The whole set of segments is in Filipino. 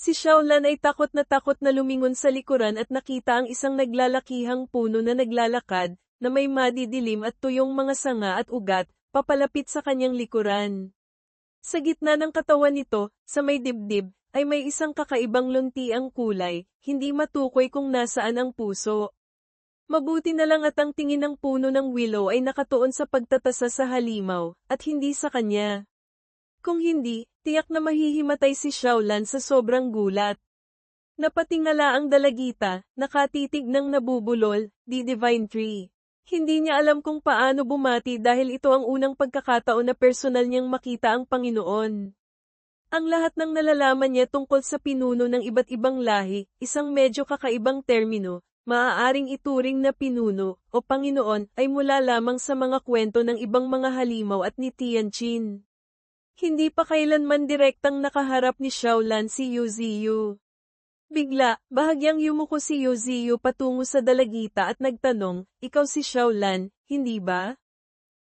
Si Xiaolan ay takot na takot na lumingon sa likuran at nakita ang isang naglalakihang puno na naglalakad, na may madidilim at tuyong mga sanga at ugat, papalapit sa kanyang likuran. Sa gitna ng katawan nito, sa may dibdib, ay may isang kakaibang lunti ang kulay, hindi matukoy kung nasaan ang puso. Mabuti na lang at ang tingin ng puno ng willow ay nakatuon sa pagtatasa sa halimaw, at hindi sa kanya. Kung hindi, tiyak na mahihimatay si Xiaolan sa sobrang gulat. Napatingala ang dalagita, nakatitig ng nabubulol, di Divine Tree. Hindi niya alam kung paano bumati dahil ito ang unang pagkakataon na personal niyang makita ang Panginoon. Ang lahat ng nalalaman niya tungkol sa pinuno ng iba't ibang lahi, isang medyo kakaibang termino, maaaring ituring na pinuno o Panginoon ay mula lamang sa mga kwento ng ibang mga halimaw at ni Tianqin. Hindi pa kailanman direktang nakaharap ni Xiaolan si Yu Ziyu. Bigla, bahagyang yumuko si Yu Ziyu patungo sa dalagita at nagtanong, ikaw si Xiaolan, hindi ba?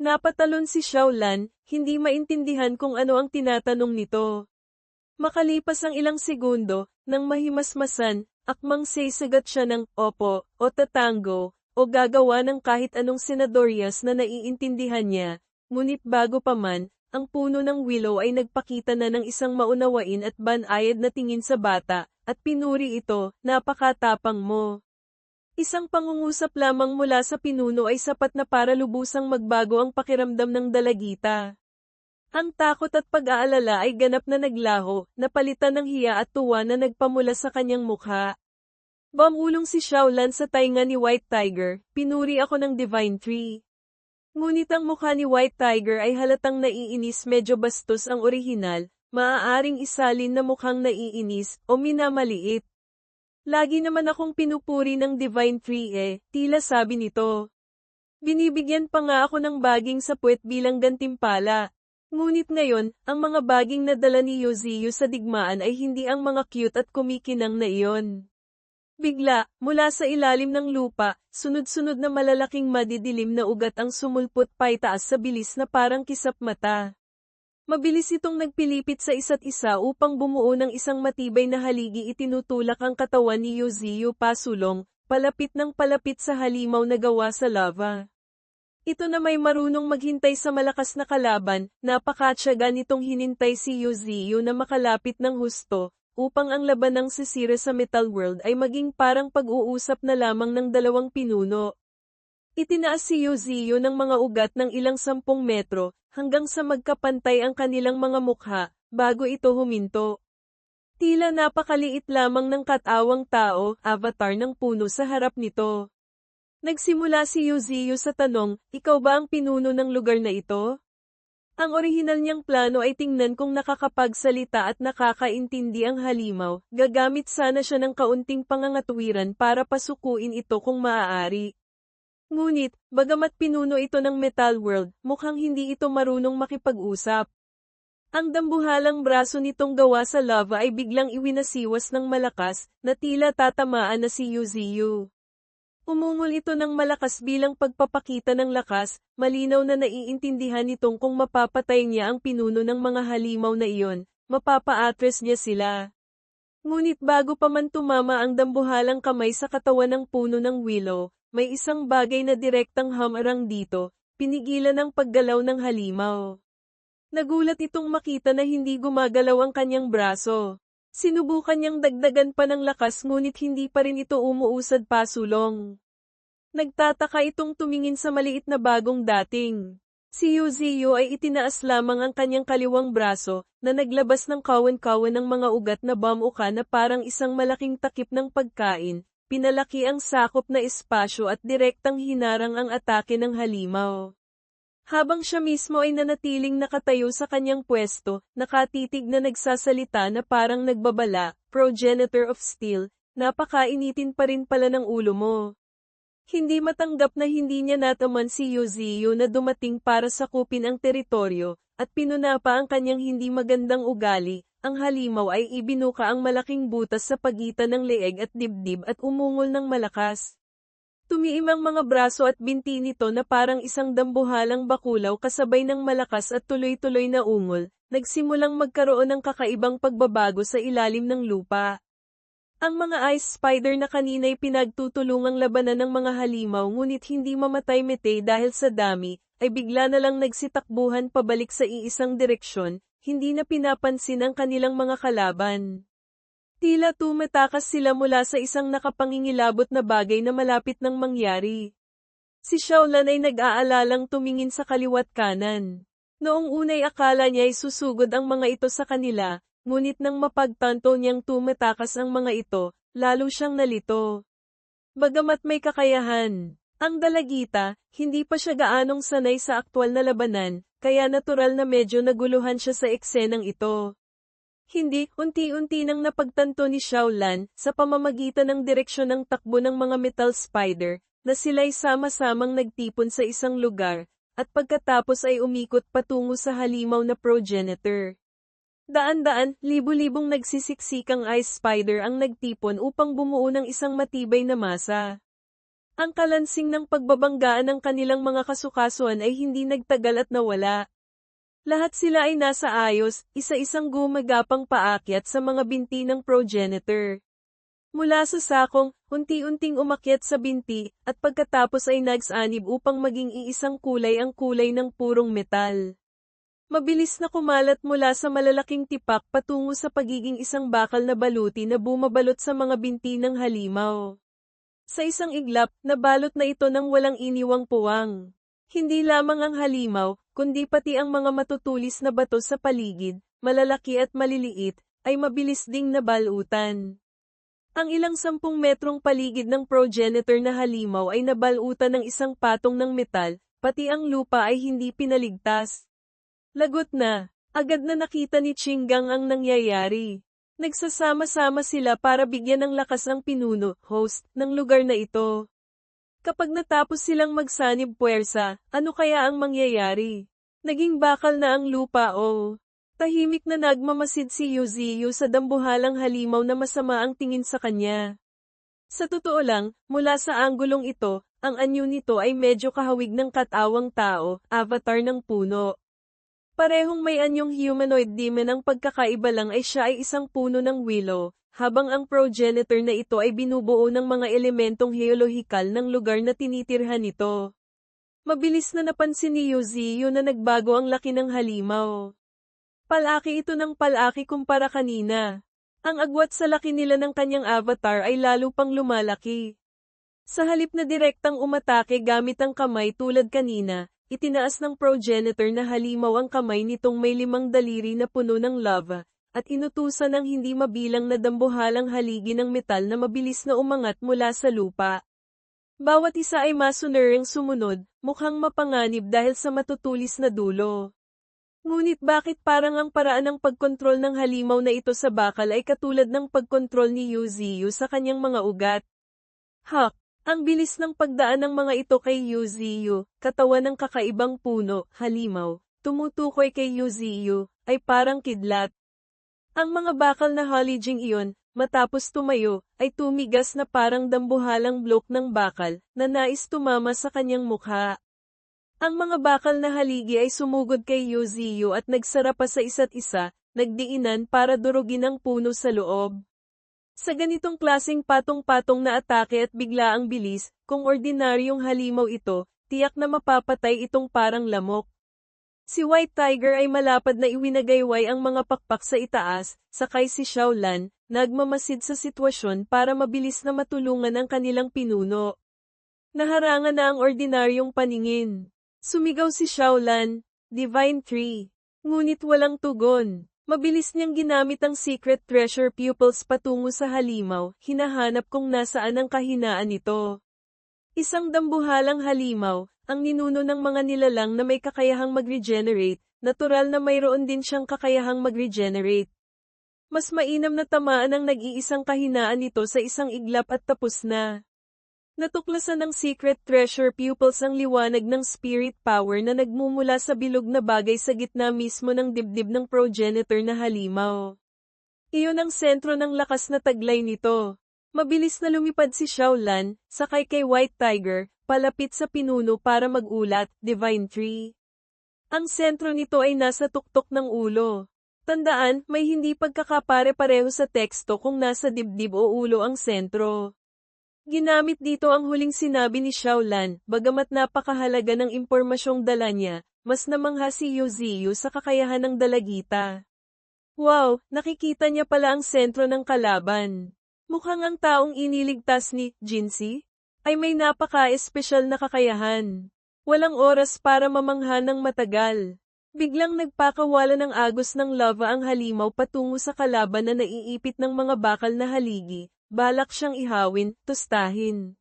Napatalon si Xiaolan, hindi maintindihan kung ano ang tinatanong nito. Makalipas ang ilang segundo, nang mahimasmasan, akmang sasagat siya ng opo, o tatango, o gagawa ng kahit anong senadoryas na naiintindihan niya, ngunit bago pa man, ang puno ng willow ay nagpakita na ng isang maunawain at banayad na tingin sa bata, at pinuri ito, napakatapang mo. Isang pangungusap lamang mula sa pinuno ay sapat na para lubusang magbago ang pakiramdam ng dalagita. Ang takot at pag-aalala ay ganap na naglaho, napalitan ng hiya at tuwa na nagpamula sa kanyang mukha. Bamulong si Xiaolan sa tainga ni White Tiger, pinuri ako ng Divine Tree. Ngunit ang mukha ni White Tiger ay halatang naiinis medyo bastos ang orihinal, maaaring isalin na mukhang naiinis o minamaliit. Lagi naman akong pinupuri ng Divine Tree eh, tila sabi nito. Binibigyan pa nga ako ng baging sa puwet bilang gantimpala. Ngunit ngayon, ang mga baging na dala ni Yoziyo sa digmaan ay hindi ang mga cute at kumikinang na iyon. Bigla, mula sa ilalim ng lupa, sunod-sunod na malalaking madidilim na ugat ang sumulpot paitaas sa bilis na parang kisap mata. Mabilis itong nagpilipit sa isa't isa upang bumuo ng isang matibay na haligi itinutulak ang katawan ni Yoziyo pasulong, palapit ng palapit sa halimaw na gawa sa lava. Ito na may marunong maghintay sa malakas na kalaban, napakatsaga nitong hinintay si Yoziyo na makalapit ng husto, upang ang laban ng sisira sa Metal World ay maging parang pag-uusap na lamang ng dalawang pinuno. Itinaas si Yoziyo ng mga ugat ng ilang sampung metro, hanggang sa magkapantay ang kanilang mga mukha, bago ito huminto. Tila napakaliit lamang ng katawang tao, avatar ng puno sa harap nito. Nagsimula si Yoziyo sa tanong, ikaw ba ang pinuno ng lugar na ito? Ang orihinal niyang plano ay tingnan kung nakakapagsalita at nakakaintindi ang halimaw, gagamit sana siya ng kaunting pangangatuwiran para pasukuin ito kung maaari. Ngunit, bagamat pinuno ito ng Metal World, mukhang hindi ito marunong makipag-usap. Ang dambuhalang braso nitong gawa sa lava ay biglang iwinasiwas ng malakas, na tila tatamaan na si Yuziyu. Umungol ito ng malakas bilang pagpapakita ng lakas, malinaw na naiintindihan nitong kung mapapatay niya ang pinuno ng mga halimaw na iyon, mapapa-atres niya sila. Ngunit bago pa man tumama ang dambuhalang kamay sa katawan ng puno ng willow, may isang bagay na direktang hamarang dito, pinigilan ang paggalaw ng halimaw. Nagulat itong makita na hindi gumagalaw ang kanyang braso. Sinubukan niyang dagdagan pa ng lakas ngunit hindi pa rin ito umuusad pasulong. Nagtataka itong tumingin sa maliit na bagong dating. Si Yuziyo ay itinaas lamang ang kanyang kaliwang braso, na naglabas ng kawan-kawan ng mga ugat na bamuka na parang isang malaking takip ng pagkain, pinalaki ang sakop na espasyo at direktang hinarang ang atake ng halimaw. Habang siya mismo ay nanatiling nakatayo sa kanyang pwesto, nakatitig na nagsasalita na parang nagbabala, progenitor of steel, napakainitin pa rin pala ng ulo mo. Hindi matanggap na hindi niya nataman si Yoziyo na dumating para sakupin ang teritoryo, at pinuna pa ang kanyang hindi magandang ugali, ang halimaw ay ibinuka ang malaking butas sa pagitan ng leeg at dibdib at umungol ng malakas. Tumiim ang mga braso at binti nito na parang isang dambuhalang bakulaw kasabay ng malakas at tuloy-tuloy na ungol, nagsimulang magkaroon ng kakaibang pagbabago sa ilalim ng lupa. Ang mga ice spider na kanina'y pinagtutulungang labanan ng mga halimaw ngunit hindi mamatay mete dahil sa dami, ay bigla na lang nagsitakbuhan pabalik sa iisang direksyon, hindi na pinapansin ang kanilang mga kalaban. Tila tumatakas sila mula sa isang nakapangingilabot na bagay na malapit nang mangyari. Si Shaolan ay nag-aalalang tumingin sa kaliwat kanan. Noong unay akala niya ay susugod ang mga ito sa kanila, ngunit nang mapagtanto niyang tumatakas ang mga ito, lalo siyang nalito. Bagamat may kakayahan, ang dalagita, hindi pa siya gaanong sanay sa aktwal na labanan, kaya natural na medyo naguluhan siya sa eksenang ito. Hindi, unti-unti nang napagtanto ni Xiaolan, sa pamamagitan ng direksyon ng takbo ng mga metal spider, na sila'y sama-samang nagtipon sa isang lugar, at pagkatapos ay umikot patungo sa halimaw na progenitor. Daan-daan, libu-libong nagsisiksikang ice spider ang nagtipon upang bumuo ng isang matibay na masa. Ang kalansing ng pagbabanggaan ng kanilang mga kasukasuan ay hindi nagtagal at nawala. Lahat sila ay nasa ayos, isa-isang gumagapang paakyat sa mga binti ng progenitor. Mula sa sakong, unti-unting umakyat sa binti, at pagkatapos ay nagsanib upang maging iisang kulay ang kulay ng purong metal. Mabilis na kumalat mula sa malalaking tipak patungo sa pagiging isang bakal na baluti na bumabalot sa mga binti ng halimaw. Sa isang iglap, nabalot na ito ng walang iniwang puwang. Hindi lamang ang halimaw, kundi pati ang mga matutulis na bato sa paligid, malalaki at maliliit, ay mabilis ding nabalutan. Ang ilang sampung metrong paligid ng progenitor na halimaw ay nabalutan ng isang patong ng metal, pati ang lupa ay hindi pinaligtas. Lagot na, agad na nakita ni Chingang ang nangyayari. Nagsasama-sama sila para bigyan ng lakas ang pinuno, host, ng lugar na ito. Kapag natapos silang magsanib puwersa, ano kaya ang mangyayari? Naging bakal na ang lupa o... Tahimik na nagmamasid si Yuziyu sa dambuhalang halimaw na masama ang tingin sa kanya. Sa totoo lang, mula sa anggulong ito, ang anyo nito ay medyo kahawig ng katawang tao, avatar ng puno. Parehong may anyong humanoid demon ang pagkakaiba lang ay siya ay isang puno ng willow, habang ang progenitor na ito ay binubuo ng mga elementong geolohikal ng lugar na tinitirhan nito. Mabilis na napansin ni Yuziyo na nagbago ang laki ng halimaw. Palaki ito ng palaki kumpara kanina. Ang agwat sa laki nila ng kanyang avatar ay lalo pang lumalaki. Sa halip na direktang umatake gamit ang kamay tulad kanina, itinaas ng progenitor na halimaw ang kamay nitong may limang daliri na puno ng lava, at inutusan ng hindi mabilang na dambuhalang haligi ng metal na mabilis na umangat mula sa lupa. Bawat isa ay masunereng sumunod, mukhang mapanganib dahil sa matutulis na dulo. Ngunit bakit parang ang paraan ng pagkontrol ng halimaw na ito sa bakal ay katulad ng pagkontrol ni Yuziyu sa kanyang mga ugat? Hak, ang bilis ng pagdaan ng mga ito kay Yuziyu, katawan ng kakaibang puno, halimaw, tumutukoy kay Yuziyu, ay parang kidlat. Ang mga bakal na halijing iyon, matapos tumayo, ay tumigas na parang dambuhalang blok ng bakal, na nais tumama sa kanyang mukha. Ang mga bakal na haligi ay sumugod kay Yoziyo at nagsara pa sa isa't isa, nagdiinan para durugin ang puno sa loob. Sa ganitong klasing patong-patong na atake at bigla ang bilis, kung ordinaryong halimaw ito, tiyak na mapapatay itong parang lamok. Si White Tiger ay malapad na iwinagayway ang mga pakpak sa itaas, sakay si Xiaolan, nagmamasid sa sitwasyon para mabilis na matulungan ang kanilang pinuno. Naharangan na ang ordinaryong paningin. Sumigaw si Xiaolan, Divine Tree. Ngunit walang tugon. Mabilis niyang ginamit ang secret treasure pupils patungo sa halimaw, hinahanap kung nasaan ang kahinaan nito. Isang dambuhalang halimaw, ang ninuno ng mga nilalang na may kakayahang mag-regenerate, natural na mayroon din siyang kakayahang mag-regenerate. Mas mainam na tamaan ang nag-iisang kahinaan nito sa isang iglap at tapos na. Natuklasan ng Secret Treasure Pupils ang liwanag ng spirit power na nagmumula sa bilog na bagay sa gitna mismo ng dibdib ng progenitor na halimaw. Iyon ang sentro ng lakas na taglay nito. Mabilis na lumipad si Xiaolan, sakay kay White Tiger, palapit sa pinuno para magulat, Divine Tree. Ang sentro nito ay nasa tuktok ng ulo. Tandaan, may hindi pagkakapare-pareho sa teksto kung nasa dibdib o ulo ang sentro. Ginamit dito ang huling sinabi ni Xiaolan, bagamat napakahalaga ng impormasyong dala niya, mas namangha si Yuziyu sa kakayahan ng dalagita. Wow, nakikita niya pala ang sentro ng kalaban. Mukhang ang taong iniligtas ni Jinsi ay may napaka-espesyal na kakayahan. Walang oras para mamangha ng matagal. Biglang nagpakawala ng agos ng lava ang halimaw patungo sa kalaban na naiipit ng mga bakal na haligi, balak siyang ihawin, tustahin.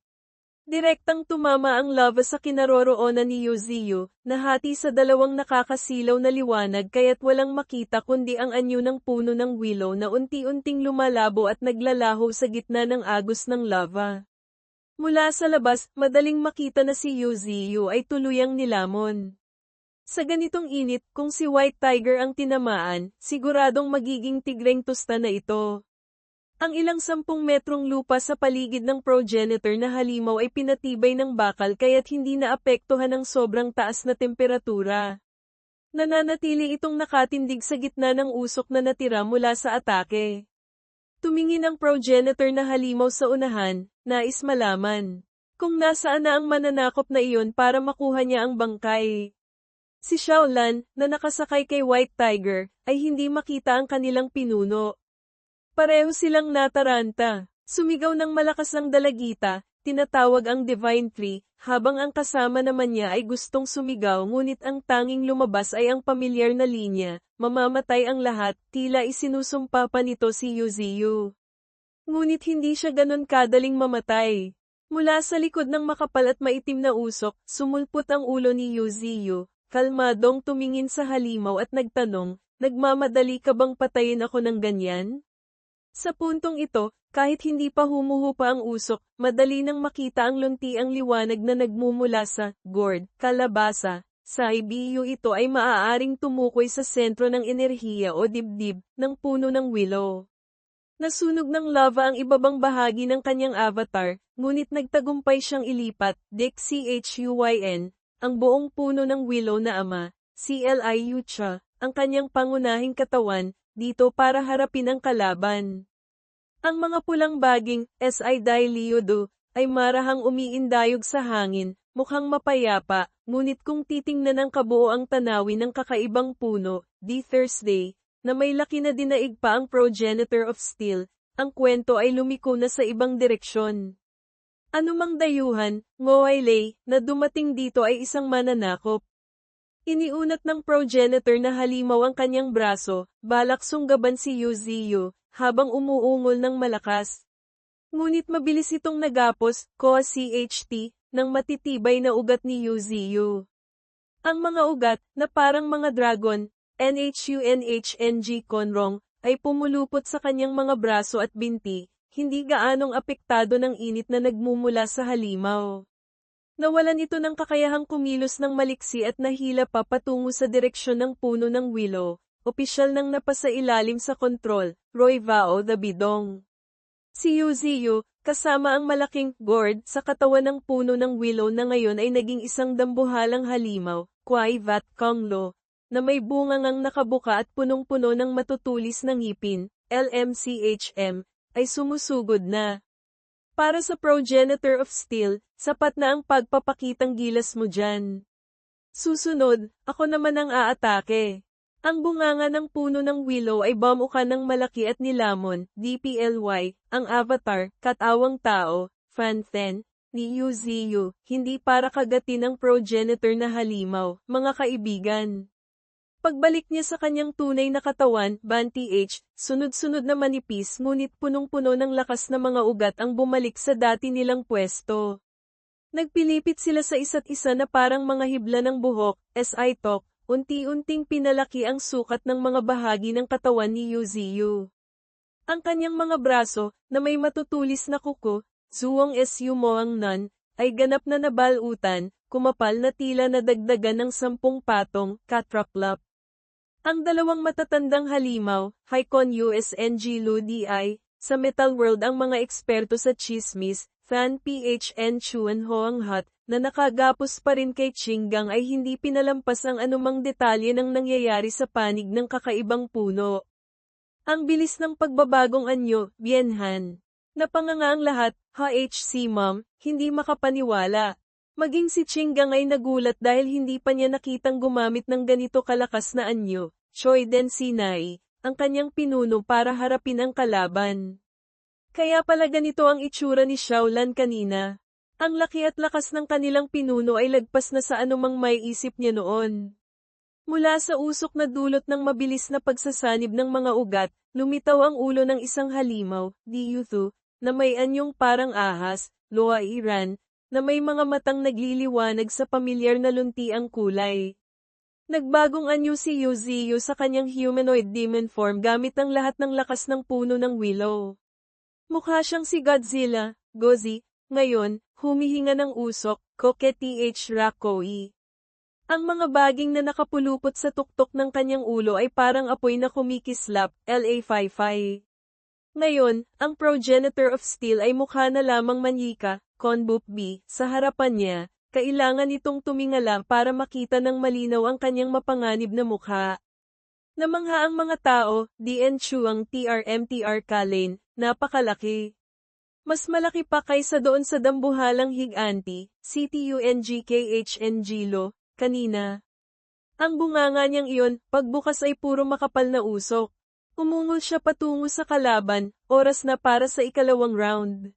Direktang tumama ang lava sa kinaroroonan ni Yuziyo, nahati sa dalawang nakakasilaw na liwanag kaya't walang makita kundi ang anyo ng puno ng willow na unti-unting lumalabo at naglalaho sa gitna ng agos ng lava. Mula sa labas, madaling makita na si Yuziyo ay tuluyang nilamon. Sa ganitong init, kung si White Tiger ang tinamaan, siguradong magiging tigreng tusta na ito. Ang ilang sampung metrong lupa sa paligid ng progenitor na halimaw ay pinatibay ng bakal kaya't hindi naapektuhan ng sobrang taas na temperatura. Nananatili itong nakatindig sa gitna ng usok na natira mula sa atake. Tumingin ang progenitor na halimaw sa unahan, nais malaman. Kung nasaan na ang mananakop na iyon para makuha niya ang bangkay. Si Xiaolan, na nakasakay kay White Tiger, ay hindi makita ang kanilang pinuno. Pareho silang nataranta. Sumigaw ng malakas ang dalagita, tinatawag ang Divine Tree, habang ang kasama naman niya ay gustong sumigaw ngunit ang tanging lumabas ay ang pamilyar na linya, mamamatay ang lahat, tila isinusumpa pa nito si Yuziyu. Ngunit hindi siya ganon kadaling mamatay. Mula sa likod ng makapal at maitim na usok, sumulpot ang ulo ni Yuziyu, kalmadong tumingin sa halimaw at nagtanong, nagmamadali ka bang patayin ako ng ganyan? Sa puntong ito, kahit hindi pa humuhupa ang usok, madali nang makita ang lunti ang liwanag na nagmumula sa gourd, kalabasa. Sa IBU ito ay maaaring tumukoy sa sentro ng enerhiya o dibdib ng puno ng willow. Nasunog ng lava ang ibabang bahagi ng kanyang avatar, ngunit nagtagumpay siyang ilipat, Dick CHUYN, ang buong puno ng willow na ama, CLI Yucha, ang kanyang pangunahing katawan, dito para harapin ang kalaban. Ang mga pulang baging, S.I. Dailiodo, ay marahang umiindayog sa hangin, mukhang mapayapa, ngunit kung titingnan ng kabuo ang tanawin ng kakaibang puno, di Thursday, na may laki na dinaig pa ang progenitor of steel, ang kwento ay lumiko na sa ibang direksyon. Anumang dayuhan, Ngoailay, na dumating dito ay isang mananakop, Iniunat ng progenitor na halimaw ang kanyang braso, balak sunggaban si Yuziyu, habang umuungol ng malakas. Ngunit mabilis itong nagapos, Koa CHT, ng matitibay na ugat ni Yuziyu. Ang mga ugat, na parang mga dragon, NHUNHNG Conrong, ay pumulupot sa kanyang mga braso at binti, hindi gaanong apektado ng init na nagmumula sa halimaw. Nawalan ito ng kakayahang kumilos ng maliksi at nahila pa patungo sa direksyon ng puno ng willow, opisyal nang napasa ilalim sa kontrol, Roy Vao the Bidong. Si Yuziyu, kasama ang malaking gourd sa katawan ng puno ng willow na ngayon ay naging isang dambuhalang halimaw, Kwai Vat Konglo, na may bungangang nakabuka at punong-puno ng matutulis ng ngipin, LMCHM, ay sumusugod na. Para sa progenitor of steel, sapat na ang pagpapakitang gilas mo dyan. Susunod, ako naman ang aatake. Ang bunganga ng puno ng willow ay bamuka ng malaki at nilamon, DPLY, ang avatar, katawang tao, Fan-Ten, ni Yuziyu, hindi para kagatin ng progenitor na halimaw, mga kaibigan. Pagbalik niya sa kanyang tunay na katawan, Banti H, sunod-sunod na manipis ngunit punong-puno ng lakas na mga ugat ang bumalik sa dati nilang pwesto. Nagpilipit sila sa isa't isa na parang mga hibla ng buhok, as I talk, unti-unting pinalaki ang sukat ng mga bahagi ng katawan ni Yuziyu. Ang kanyang mga braso, na may matutulis na kuko, Zuwang Su Moang Nan, ay ganap na nabalutan, kumapal na tila na dagdagan ng sampung patong, katraklap. Ang dalawang matatandang halimaw, Haikon USNG Ludi Sa Metal World ang mga eksperto sa chismis, Fan PHN Chuan Hoang Hut, na nakagapos pa rin kay Chingang ay hindi pinalampas ang anumang detalye ng nangyayari sa panig ng kakaibang puno. Ang bilis ng pagbabagong anyo, Bienhan. Napanganga ang lahat, HC mom, hindi makapaniwala. Maging si Chingang ay nagulat dahil hindi pa niya nakitang gumamit ng ganito kalakas na anyo, Choi Den Sinai, ang kanyang pinuno para harapin ang kalaban. Kaya pala ganito ang itsura ni Xiaolan kanina. Ang laki at lakas ng kanilang pinuno ay lagpas na sa anumang may isip niya noon. Mula sa usok na dulot ng mabilis na pagsasanib ng mga ugat, lumitaw ang ulo ng isang halimaw, Diyuthu, na may anyong parang ahas, Loa Iran, na may mga matang nagliliwanag sa pamilyar na lunti ang kulay. Nagbagong anyo si Yuziyo sa kanyang humanoid demon form gamit ang lahat ng lakas ng puno ng willow. Mukha siyang si Godzilla, Gozi, ngayon, humihinga ng usok, Koketh Rakoi. Ang mga baging na nakapulupot sa tuktok ng kanyang ulo ay parang apoy na kumikislap, LA 55. Ngayon, ang progenitor of steel ay mukha na lamang manyika, Konbup B, sa harapan niya, kailangan itong tumingala para makita ng malinaw ang kanyang mapanganib na mukha. Namangha ang mga tao, DN Chuang TRMTR Kalin, napakalaki. Mas malaki pa kaysa doon sa dambuhalang higanti, CTUNGKHNG lo, kanina. Ang bunganga niyang iyon, pagbukas ay puro makapal na usok. Umungol siya patungo sa kalaban, oras na para sa ikalawang round.